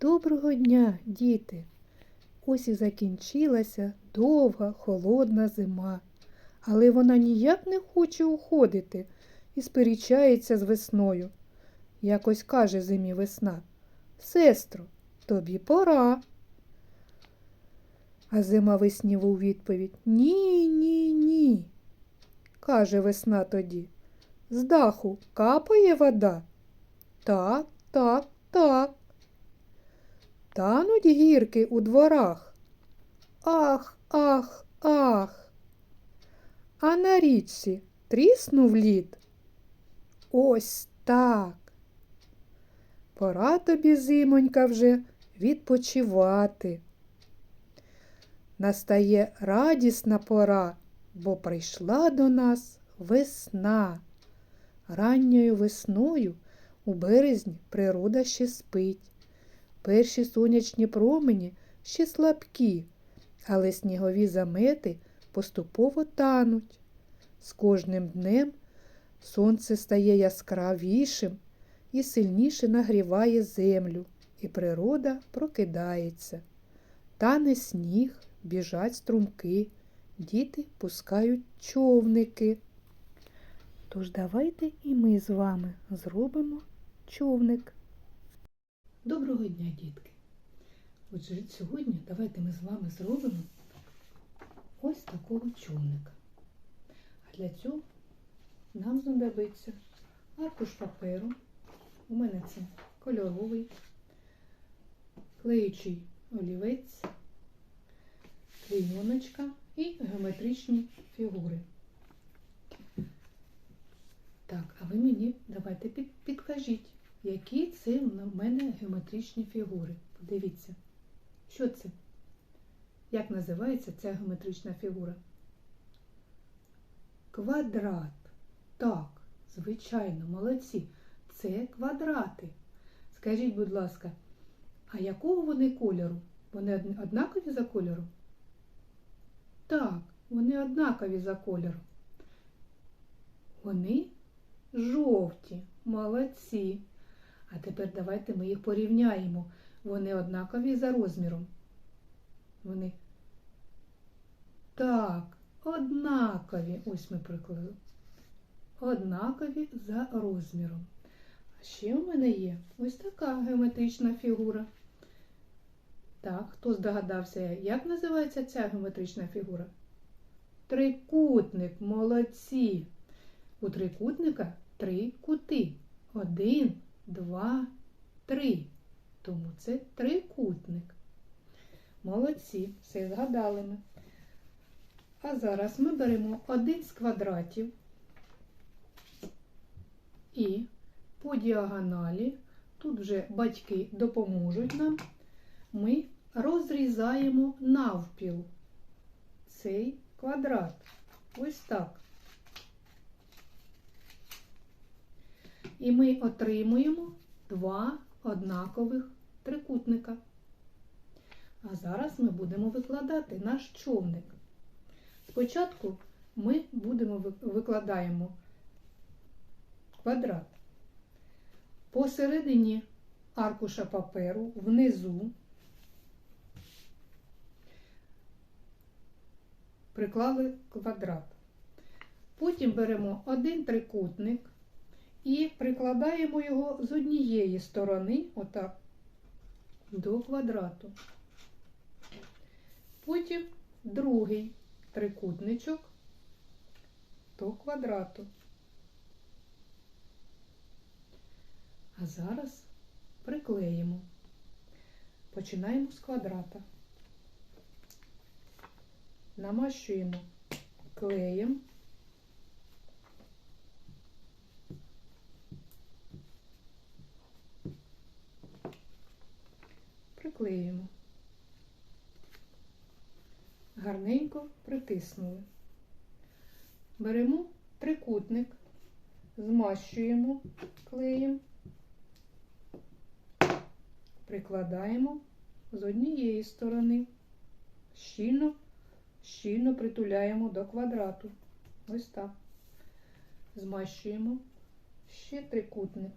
Доброго дня, діти! Ось і закінчилася довга холодна зима, але вона ніяк не хоче уходити і сперечається з весною. Якось каже зимі весна. Сестро, тобі пора. А зима весні у відповідь Ні, ні, ні. Каже весна тоді. З даху капає вода. Так, так, так. Тануть гірки у дворах. Ах, ах, ах. А на річці тріснув лід. Ось так. Пора тобі, зимонька, вже відпочивати. Настає радісна пора, бо прийшла до нас весна. Ранньою весною у березні природа ще спить. Перші сонячні промені ще слабкі, але снігові замети поступово тануть. З кожним днем сонце стає яскравішим і сильніше нагріває землю, і природа прокидається. Тане сніг, біжать струмки, діти пускають човники. Тож давайте і ми з вами зробимо човник. Доброго дня, дітки! Отже, сьогодні давайте ми з вами зробимо ось такого човника. А для цього нам знадобиться аркуш паперу. У мене це кольоровий, клеючий олівець, клейоночка і геометричні фігури. Так, а ви мені давайте підкажіть, які це в мене геометричні фігури. Подивіться, що це? Як називається ця геометрична фігура? Квадрат. Так, звичайно, молодці. Це квадрати. Скажіть, будь ласка, а якого вони кольору? Вони однакові за кольором? Так, вони однакові за кольором. Вони жовті, молодці. А тепер давайте ми їх порівняємо. Вони однакові за розміром. Вони так, однакові. Ось ми прикладемо. Однакові за розміром. А ще у мене є ось така геометрична фігура. Так, хто здогадався, як називається ця геометрична фігура? Трикутник, молодці. У трикутника три кути. Один, два, три. Тому це трикутник. Молодці, все згадали ми. А зараз ми беремо один з квадратів і по діагоналі, тут вже батьки допоможуть нам, ми розрізаємо навпіл цей квадрат. Ось так. І ми отримуємо два однакових трикутника. А зараз ми будемо викладати наш човник. Спочатку ми будемо викладаємо квадрат. Посередині аркуша паперу внизу приклали квадрат. Потім беремо один трикутник і прикладаємо його з однієї сторони, отак, до квадрату. Потім другий трикутничок до квадрату. А зараз приклеїмо. Починаємо з квадрата. Намащуємо клеєм. Гарненько притиснули. Беремо трикутник, змащуємо клеєм, прикладаємо з однієї сторони, щільно, щільно притуляємо до квадрату. Ось так. Змащуємо ще трикутник.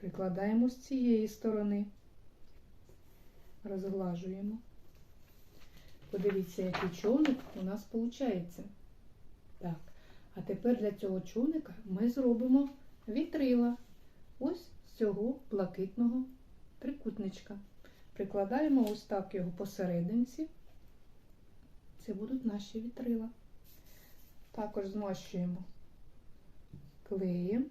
Прикладаємо з цієї сторони. Розглажуємо. Подивіться, який човник у нас виходить. Так, а тепер для цього човника ми зробимо вітрила. Ось з цього блакитного трикутничка. Прикладаємо ось так його посерединці. Це будуть наші вітрила. Також змащуємо клеєм.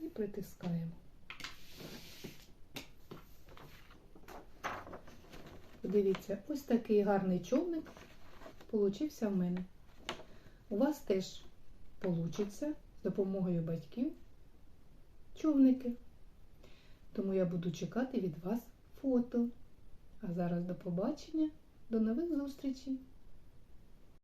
І притискаємо. Подивіться, ось такий гарний човник получився в мене. У вас теж получиться з допомогою батьків човники. Тому я буду чекати від вас фото. А зараз до побачення, до нових зустрічей!